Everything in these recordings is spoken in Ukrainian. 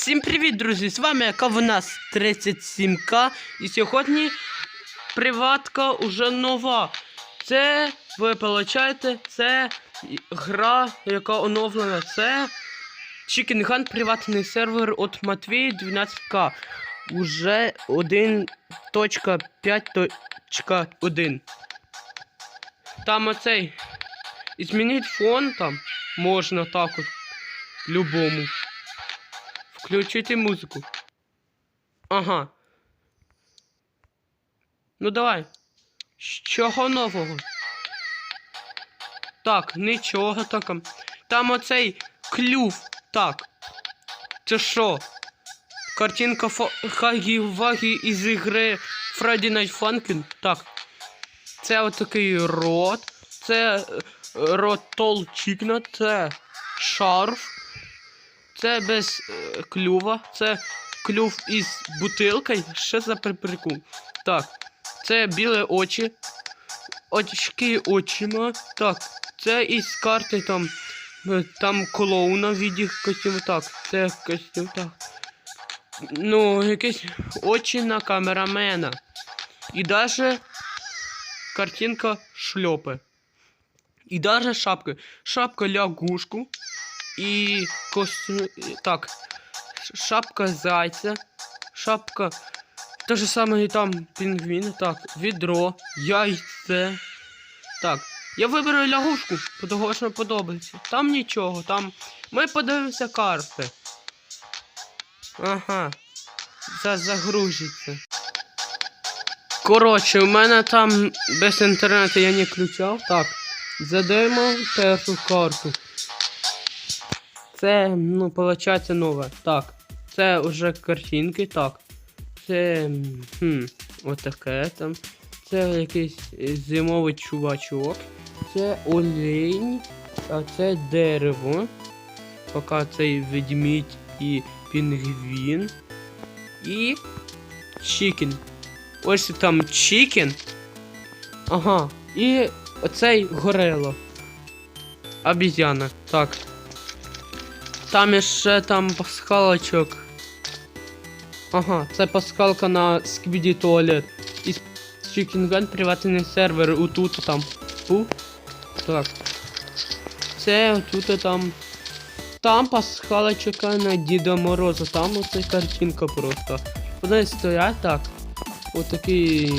Всім привіт, друзі! З вами яка в нас 37к. І сьогодні приватка уже нова. Це, ви получаєте, це гра, яка оновлена. Це Chicken Hunt приватний сервер от Матвій 12к. Уже 1.5.1. Там оцей. І змінити фон там можна так от. Любому. Включити музику. Ага. Ну давай. Чого нового? Так, нічого таком. Там оцей клюв. Так. Це що? Картинка Хагі Вагі із ігри Freddy Night Funkin'. Так. Це отакий рот. Це е, рот Тол Чікна. Це шарф. Це без е, клюва. Це клюв із бутилкою. Що за при- прикол? Так. Це білі очі. Очки очима. Так. Це із карти там. е, Там клоуна в віді костюму. Так. Це костюм. Так. Ну, якісь очі на камерамена. І даже картинка шльопи. І даже шапки. Шапка лягушку. І костюм. Так. Шапка зайця. Шапка. Те же саме і там пінгвін. Так, відро, яйце. Так. Я виберу лягушку, тому що подобається. Там нічого, там. Ми подивимося карти. Ага. За загрузиться. Коротше, у мене там без інтернету я не включав. Так. Задаємо першу карту. Це, ну, виходить нове. Так. Це вже картинки, так. Це. Хм, отаке там. Це якийсь зимовий чувачок. Це олень. А це дерево. Поки цей ведмідь і пінгвін. І. Чікен. Ось там чікен. Ага. І оцей горело. Обізяна. Так. Там ще там пасхалочок. Ага, це пасхалка на сквіді туалет. І Chicken приватний сервер отут там. Фу. Так. Це отут там. Там пасхалочка на Діда Мороза. Там оце картинка просто. Вони стоять так. Отакі,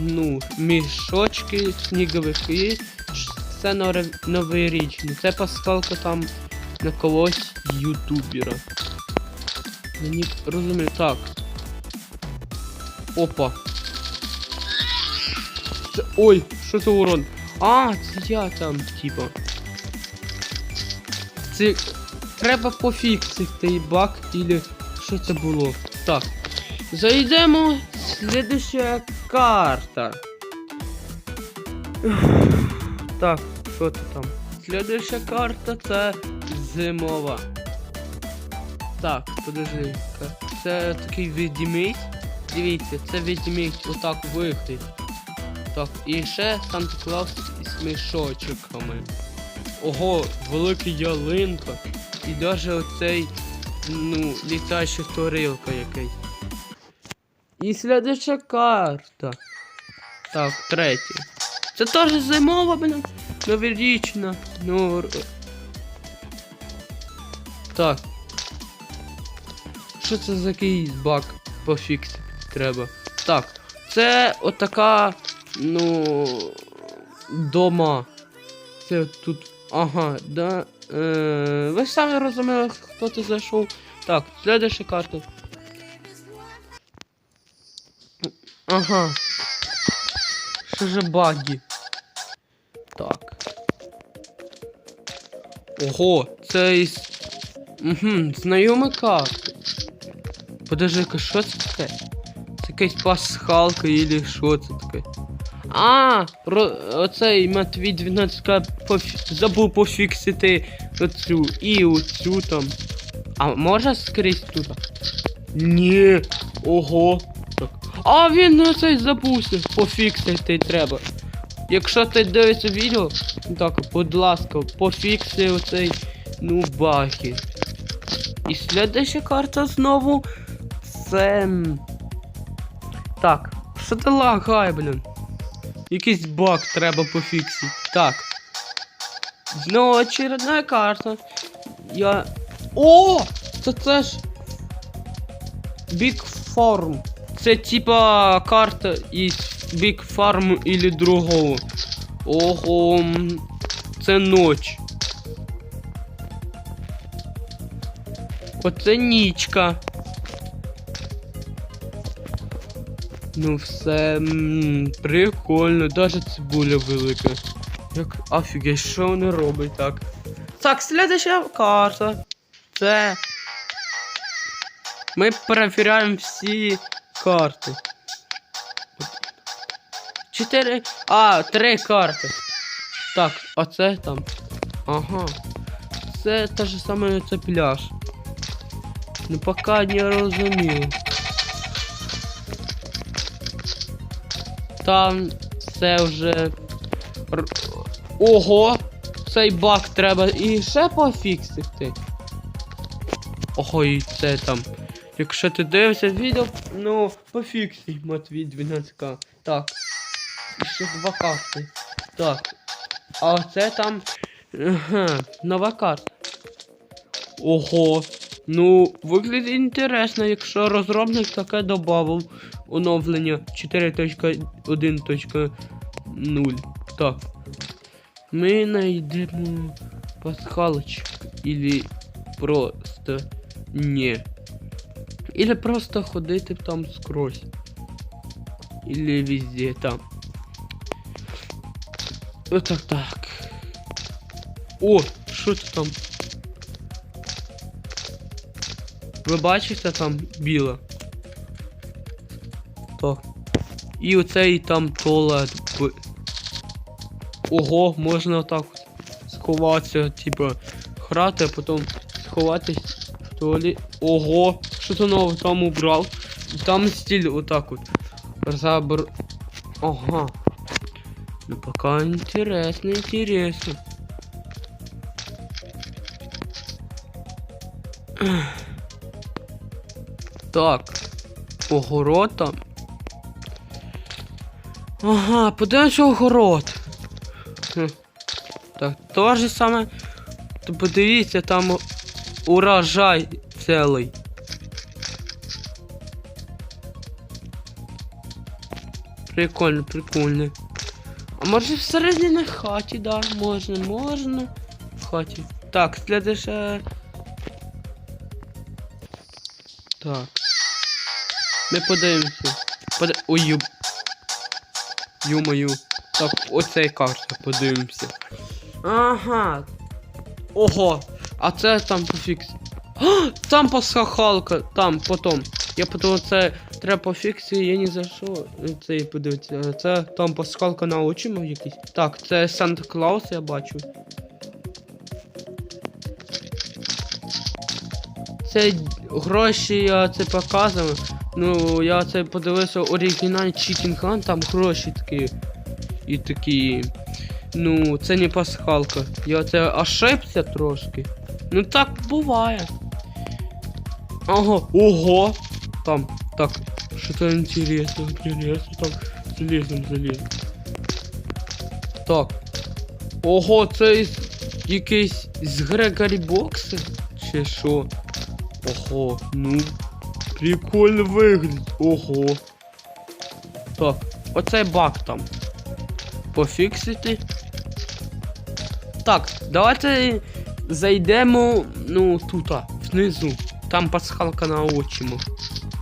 ну, мішочки, сніговики. Це новорі- новорічне. Це пасхалка там на когось ютубера. Мені розумію, так. Опа. Це, ой, що це урон? А, це я там, типа. Це треба пофіксити баг, или що це було? Так. Зайдемо. Слідуща карта. Так, що це там? Слідуща карта це зимова. Так, подожди. Це такий ведмідь. Дивіться, це ведмідь отак виходить. Так, і ще Санта Клаус із мішочками. Ого, велика ялинка. І даже оцей, ну, літаюча тарілка якась. І слідуча карта. Так, третя. Це теж зимова, блін. Новорічна. Ну. Так. Що це за якийсь баг пофіксити треба? Так, це отака, ну. Дома. Це тут. Ага, да. Е, ви самі розуміли, хто це зайшов. Так, следующа карта. Ага. Що же баги? Так. Ого, це із. Угу, знайома карта. Подожди-ка, що це таке? Це якась пасхалка или що це таке? А, оцей Матвій 12 поф... забув пофіксити оцю і оцю там. А може скрізь тут? Ні. Ого. Так. А він на цей забувся. Пофіксити треба. Якщо ти дивишся відео, так, будь ласка, пофікси оцей, ну, баги. І слідуща карта знову. Це. Так, що ти лагає, блін? Якийсь баг треба пофіксити. Так. Знову очередна карта. Я. О! Це це ж. Big Farm. Це типа карта із Big Farm или другого. Ого. Це ноч. Оце нічка. Ну все м, прикольно, даже цибуля велика. Як офігеть, що вони роблять так? Так, следующая карта. Це. Ми перевіряємо всі карти. Чотири. А, три карти. Так, а це там. Ага. Це те ж саме це пляж. Ну пока не розумію. Там це вже. Ого! Цей баг треба і ще пофіксити. Ого, і це там. Якщо ти дивишся відео, ну пофіксуй Матвій 12к. Так. І ще два карти. Так. А це там. Ага, нова карта. Ого. Ну, виглядить інтересно, якщо розробник таке додав оновлення 4.1.0. Так. Ми знайдемо пасхалочку. Или просто не. Или просто ходити там скрозь. Или везде там. Отак так. О, що це там? Ви бачите там біле? Так. І оцей там туалет. Ого, можна отак от сховатися, типа, грати, а потім сховатись в туалет. Ого, що то нове там убрав. Там стиль отак от. Забр. Ага. Ну пока интересно, интересно. Так. Огород там. Ага, подивимося огород. Так, то же саме. То подивіться, там урожай цілий. Прикольно, прикольно. А може всередині на хаті, да, можна, можна. В хаті. Так, следующая. Так. Ми подивимося. Под... Ой, Ю-мою. Так, оцей карта, подивимося. Ага. Ого. А це там пофікс. А, там пасхалка, там, потом. Я потім це треба пофіксити, я ні за що це подивитися. Це там пасхалка на очима якийсь. Так, це Санта Клаус, я бачу. Це гроші я це показував. Ну, я це подивився оригінальний Chicken там гроші такі. І такі. Ну, це не пасхалка. Я це ошибся трошки. Ну так буває. Ага, ого! Там, так, что-то интересно, интересно, там, залезем, залезем. Так. Ого, це із- якийсь з Грегорі Бокси? Чи що? Ого, ну. Прикольно виглядить. Ого. Так, оцей баг там. Пофіксити. Так, давайте зайдемо, ну, тут, внизу. Там пасхалка на очиму.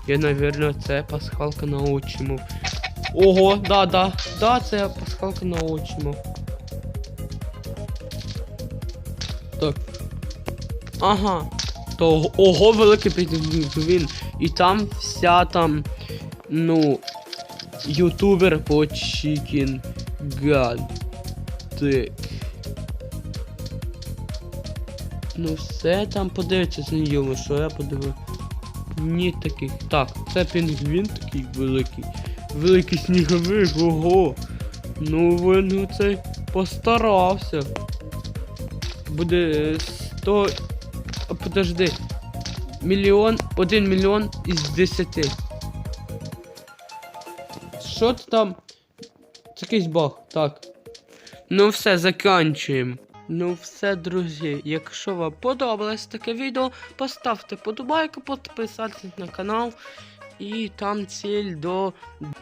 Я, наверное, це пасхалка на очиму. Ого, да, да, да, це пасхалка на очиму. Так. Ага. То ого, великий підвін. І там вся там, ну, ютубер по Chicken Gun. Ну все там подивиться знайомо, що я подивив. Ні таких. Так, це пінгвін такий великий. Великий сніговик, ого. Ну він ну, цей постарався. Буде 100. А, Подожди. Мільйон, один мільйон із десяти. Що ти там? Це якийсь баг, так. Ну все, закінчуємо. Ну все, друзі, якщо вам подобалось таке відео, поставте подобайку, підписатись на канал. І там ціль до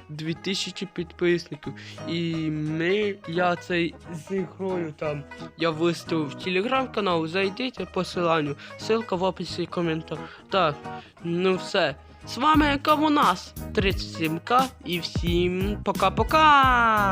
2000 підписників. І ми, я цей зігрою там, я виставив телеграм-канал, зайдіть по посиланню, ссылка в описі коментар. Так, ну все. З вами Кавунас 37К і всім пока-пока!